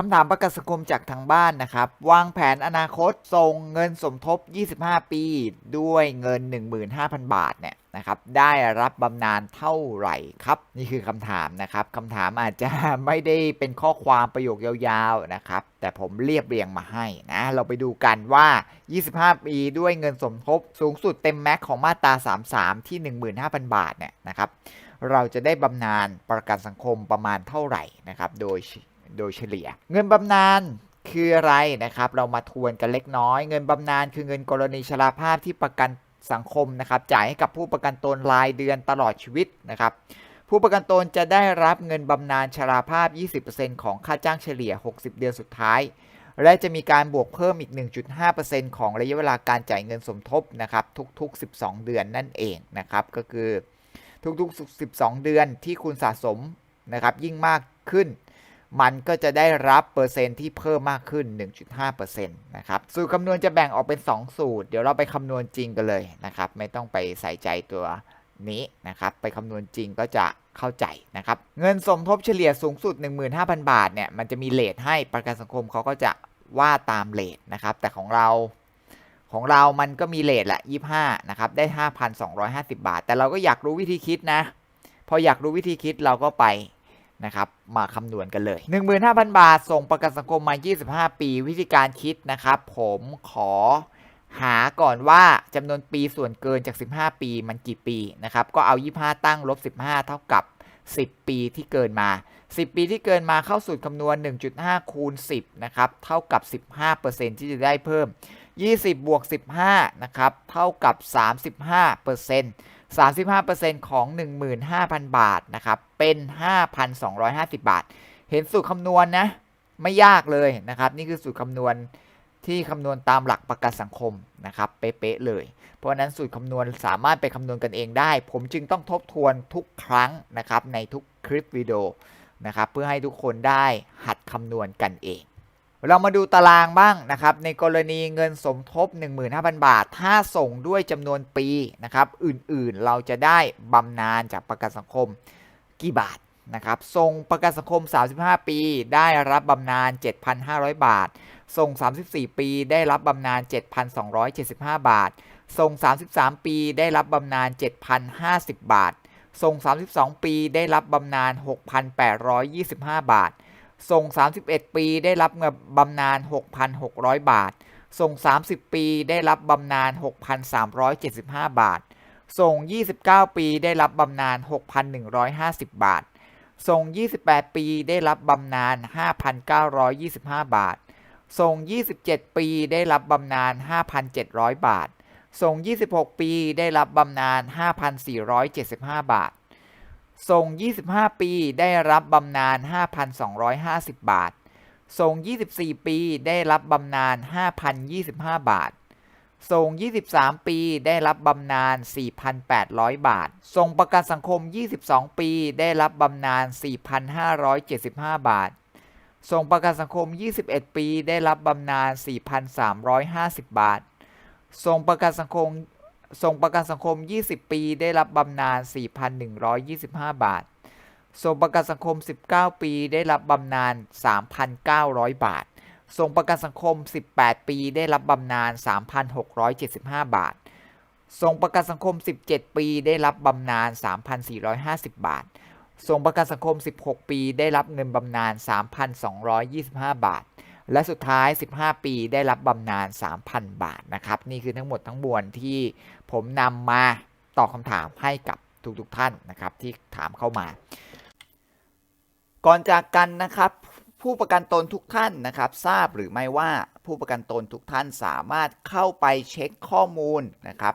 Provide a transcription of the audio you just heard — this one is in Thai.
คำถามประกันสังคมจากทางบ้านนะครับ วางแผนอนาคตส่งเงินสมทบ 25 ปี ด้วยเงิน 15,000 บาทเนี่ยนะครับได้รับบำนาญเท่าไหร่ครับ นี่คือคำถามนะครับคำถามอาจจะไม่ได้เป็นข้อความประโยคยาวๆนะครับ แต่ผมเรียบเรียงมาให้นะเราไปดูกันว่า 25 ปีด้วยเงินสมทบสูงสุดเต็มแม็กของมาตรา 33 ที่ 15,000 บาทเนี่ยนะครับเราจะได้บำนาญประกันสังคมประมาณเท่าไหร่นะครับ โดย โดยเฉลี่ย เงินบำนาญคืออะไรนะครับ เรามาทวนกันเล็กน้อย เงินบำนาญคือเงินกรณีชราภาพที่ประกันสังคมนะครับ จ่ายให้กับผู้ประกันตนรายเดือนตลอดชีวิตนะครับ ผู้ประกันตนจะได้รับเงินบำนาญชราภาพ 20%ของค่าจ้างเฉลี่ย 60 เดือนสุดท้าย และจะมีการบวกเพิ่มอีก 1.5%ของระยะเวลาการจ่ายเงินสมทบนะครับ ทุก ๆ 12 เดือนนั่นเองนะครับ ก็คือทุกๆ 12 เดือนที่คุณสะสมนะครับ ยิ่งมากขึ้น มันก็จะได้รับเปอร์เซ็นที่เพิ่มมากขึ้น 1.5%นะครับสูตรคำนวณจะแบ่งออกเป็น 2 สูตร เดี๋ยวเราไปคำนวณจริงกันเลยนะครับ ไม่ต้องไปใส่ใจตัวนี้นะครับ ไปคำนวณจริงก็จะเข้าใจนะครับ เงินสมทบเฉลี่ยสูงสุด 15,000 บาทเนี่ย มันจะมีเลทให้ประกันสังคมเขาก็จะว่าตามเลทนะครับ แต่ของเราของเรามันก็มีเลทแหละ25นะครับ ได้ 5,250 บาท แต่เราก็อยากรู้วิธีคิดนะ พออยากรู้วิธีคิดเราก็ไป นะครับมาคำนวณกันเลย 15,000 บาท ส่งประกันสังคมมา 25 ปี วิธีการคิดนะครับผมขอหาก่อนว่าจำนวนปีส่วนเกินจาก 15 ปีมันกี่ปีนะครับก็เอา 25 ตั้งลบ 15 เท่ากับ 10 ปีที่เกินมา 10 ปีที่เกินมาเข้าสูตรคำนวณ 1.5 คูณ 10 นะครับเท่ากับ 15%ที่จะได้เพิ่ม 20 บวก 15 นะครับเท่ากับ 35% 35%ของ 15,000 บาทนะครับเป็น 5,250 บาท เห็นสูตรคำนวณนะไม่ยากเลยนะครับ นี่คือสูตรคำนวณที่คำนวณตามหลักประกันสังคมนะครับเป๊ะเลย เพราะนั้นสูตรคำนวณสามารถไปคำนวณกันเองได้ ผมจึงต้องทบทวนทุกครั้งนะครับในทุกคลิปวิดีโอนะครับเพื่อให้ทุกคนได้หัดคำนวณกันเอง เรามาดูตารางบ้างนะครับ ในกรณีเงินสมทบ 15,000 บาท ถ้าส่งด้วยจำนวนปีนะครับ อื่นๆเราจะได้บำนาญจากประกันสังคมกี่บาทนะครับส่งประกันสังคม 35 ปี ได้รับบำนาญ 7,500 บาท ส่ง 34 ปีได้รับบำนาญ 7,275 บาท ส่ง 33 ปีได้รับบำนาญ 7,050 บาท ส่ง 32 ปีได้รับบำนาญ 6,825 บาท ส่ง 31 ปีได้รับเงินบำนาญ 6,600 บาท ส่ง 30 ปีได้รับบำนาญ 6,375 บาท ส่ง 29 ปีได้รับบำนาญ 6,150 บาท ส่ง 28 ปีได้รับบำนาญ 5,925 บาท ส่ง 27 ปีได้รับบำนาญ 5,700 บาท ส่ง 26 ปีได้รับบำนาญ 5,475 บาท ส่ง 25 ปีได้รับบำนาญ 5,250 บาท ส่ง 24 ปีได้รับบำนาญ 5,025 บาท ส่ง 23 ปีได้รับบำนาญ 4,800 บาท ส่งประกันสังคม 22 ปีได้รับบำนาญ 4,575 บาท ส่งประกันสังคม 21 ปีได้รับบำนาญ 4,350 บาท ส่งประกันสังคม ส่งประกันสังคม 20 ปีได้รับบำนาญ 4,125 บาท ส่งประกันสังคม 19 ปีได้รับบำนาญ 3,900 บาท ส่งประกันสังคม 18 ปีได้รับบำนาญ 3,675 บาท ส่งประกันสังคม 17 ปีได้รับบำนาญ 3,450 บาท ส่งประกันสังคม 16 ปีได้รับเงินบำนาญ 3,225 บาท และสุดท้าย 15 ปีได้รับบำนาญ 3,000 บาทนะครับ นี่คือทั้งหมดทั้งมวลที่ผมนำมาตอบคำถามให้กับทุกๆทท่านนะครับที่ถามเข้ามา ก่อนจากกันนะครับ ผู้ประกันตนทุกท่านนะครับ ทราบหรือไม่ว่าผู้ประกันตนทุกท่านสามารถเข้าไปเช็คข้อมูลนะครับ